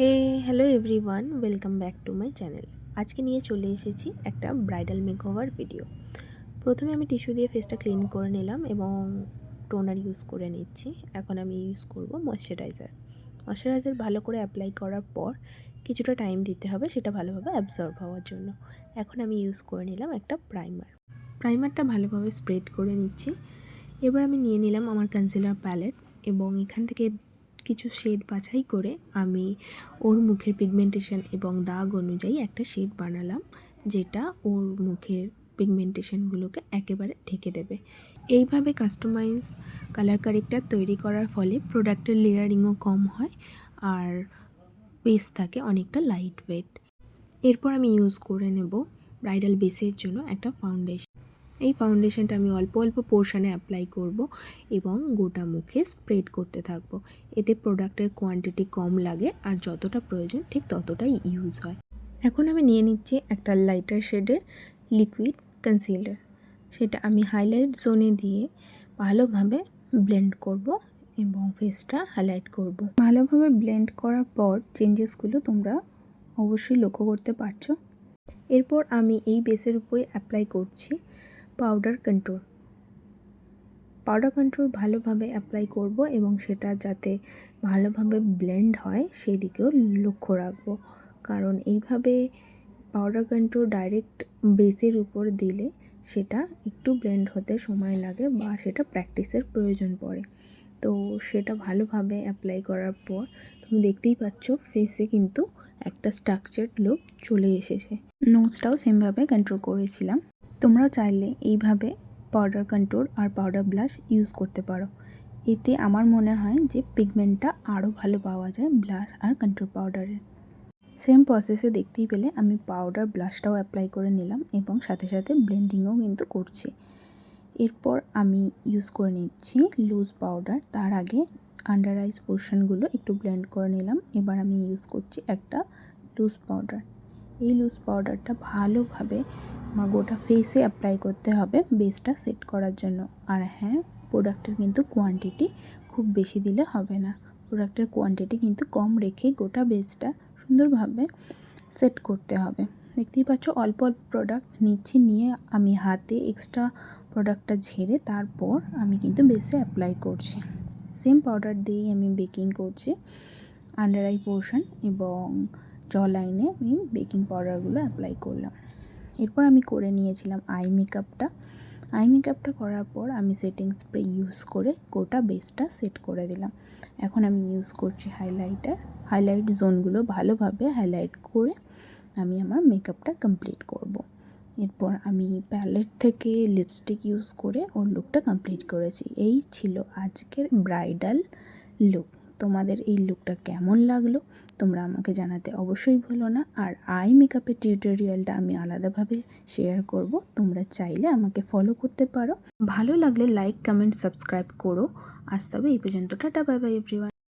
Hey hello everyone welcome back to my channel আজকে নিয়ে চলে এসেছি একটা ব্রাইডাল মেকওভার ভিডিও প্রথমে আমি টিস্যু দিয়ে ফেসটা ক্লিন করে নিলাম এবং টোনার ইউজ করে নিচ্ছি। এখন আমি ইউজ করব ময়শ্চারাইজার ময়শ্চারাইজার ভালো করে অ্যাপ্লাই করার পর কিছুটা টাইম দিতে হবে, সেটা ভালোভাবে অ্যাবজর্ব হওয়ার জন্য। এখন আমি ইউজ করে নিলাম একটা প্রাইমার প্রাইমারটা ভালোভাবে স্প্রেড করে নিচ্ছি। এবার আমি নিয়ে নিলাম আমার কনসিলার প্যালেট এবং এখান থেকে কিছু শেড বাছাই করে আমি ওর মুখের পিগমেন্টেশন এবং দাগ অনুযায়ী একটা শেড বানালাম, যেটা ওর মুখের পিগমেন্টেশনগুলোকে একেবারে ঢেকে দেবে। এইভাবে কাস্টমাইজ কালার কারেক্টার তৈরি করার ফলে প্রোডাক্টের লেয়ারিংও কম হয় আর বেস থাকে অনেকটা লাইট ওয়েট এরপর আমি ইউজ করে নেব ব্রাইডাল বেসের জন্য একটা ফাউন্ডেশন এই ফাউন্ডেশনটা আমি অল্প অল্প পোর্শনে অ্যাপ্লাই করব এবং গোটা মুখে স্প্রেড করতে থাকব। এতে প্রোডাক্টের কোয়ান্টিটি কম লাগে আর যতটা প্রয়োজন ঠিক ততটাই ইউজ হয়। এখন আমি নিয়ে নিচ্ছি একটা লাইটার শেডের লিকুইড কনসিলার সেটা আমি হাইলাইট জোনে দিয়ে ভালোভাবে ব্লেন্ড করব এবং ফেসটা হাইলাইট করব। ভালোভাবে ব্লেন্ড করার পর চেঞ্জেসগুলো তোমরা অবশ্যই লক্ষ্য করতে পারছ। এরপর আমি এই বেসের উপরে অ্যাপ্লাই করছি পাউডার কন্ট্রোল পাউডার কন্ট্রোল ভালোভাবে অ্যাপ্লাই করব এবং সেটা যাতে ভালোভাবে ব্লেন্ড হয় সেই দিকেও লক্ষ্য রাখব। কারণ এইভাবে পাউডার কন্ট্রোল ডাইরেক্ট বেসের উপর দিলে সেটা একটু ব্লেন্ড হতে সময় লাগে বা সেটা প্র্যাকটিসের প্রয়োজন পড়ে। তো সেটা ভালোভাবে অ্যাপ্লাই করার পর তুমি দেখতেই পাচ্ছ ফেসে কিন্তু একটা স্ট্রাকচার লুক চলে এসেছে। নোজটাও সেমভাবে কন্ট্রোল করেছিলাম। তোমরা চাইলে এইভাবে পাউডার কন্ট্রোল আর পাউডার ব্লাশ ইউজ করতে পারো। এতে আমার মনে হয় যে পিগমেন্টটা আরও ভালো পাওয়া যায় ব্লাশ আর কন্ট্রোল পাউডারের সেম প্রসেসে দেখতেই পেলে আমি পাউডার ব্লাশটাও অ্যাপ্লাই করে নিলাম এবং সাথে সাথে ব্লেন্ডিংও কিন্তু করছি। এরপর আমি ইউজ করে নিচ্ছি লুজ পাউডার তার আগে আন্ডার আইস পোর্শনগুলো একটু ব্লেন্ড করে নিলাম। এবার আমি ইউজ করছি একটা লুজ পাউডার এই লুজ পাউডারটা ভালোভাবে আমার গোটা ফেসে অ্যাপ্লাই করতে হবে বেসটা সেট করার জন্য। আর হ্যাঁ প্রোডাক্টের কিন্তু কোয়ান্টিটি খুব বেশি দিলে হবে না। প্রোডাক্টের কোয়ান্টিটি কিন্তু কম রেখে গোটা বেসটা সুন্দরভাবে সেট করতে হবে। দেখতেই পাচ্ছ, অল্প অল্প প্রোডাক্ট নিচ্ছি, নিয়ে আমি হাতে এক্সট্রা প্রোডাক্টটা ঝেড়ে তারপর আমি কিন্তু বেসে অ্যাপ্লাই করছি। সেম পাউডার দিয়েই আমি বেকিং করছি আন্ডার আই পোর্শন এবং জ লাইনে আমি বেকিং পাউডারগুলো অ্যাপ্লাই করলাম। এরপর আমি করে নিয়েছিলাম আই মেকআপটা। আই মেকআপটা করার পর আমি সেটিং স্প্রে ইউজ করে গোটা বেসটা সেট করে দিলাম। এখন আমি ইউজ করছি হাইলাইটার। হাইলাইট জোনগুলো ভালোভাবে হাইলাইট করে আমি আমার মেকআপটা কমপ্লিট করব। এরপর আমি প্যালেট থেকে লিপস্টিক ইউজ করে ওর লুকটা কমপ্লিট করেছি। এই ছিল আজকের ব্রাইডাল লুক। তোমাদের এই লুকটা কেমন লাগল, তোমরা আমাকে জানাতে অবশ্যই ভুলো না। আর আই মেকআপের টিউটোরিয়ালটা আমি আলাদাভাবে শেয়ার করব, তোমরা চাইলে আমাকে ফলো করতে পারো। ভালো লাগলে লাইক কমেন্ট সাবস্ক্রাইব করো। আসতে হবে এই পর্যন্ত, টাটা বাই বাই এভরিওয়ান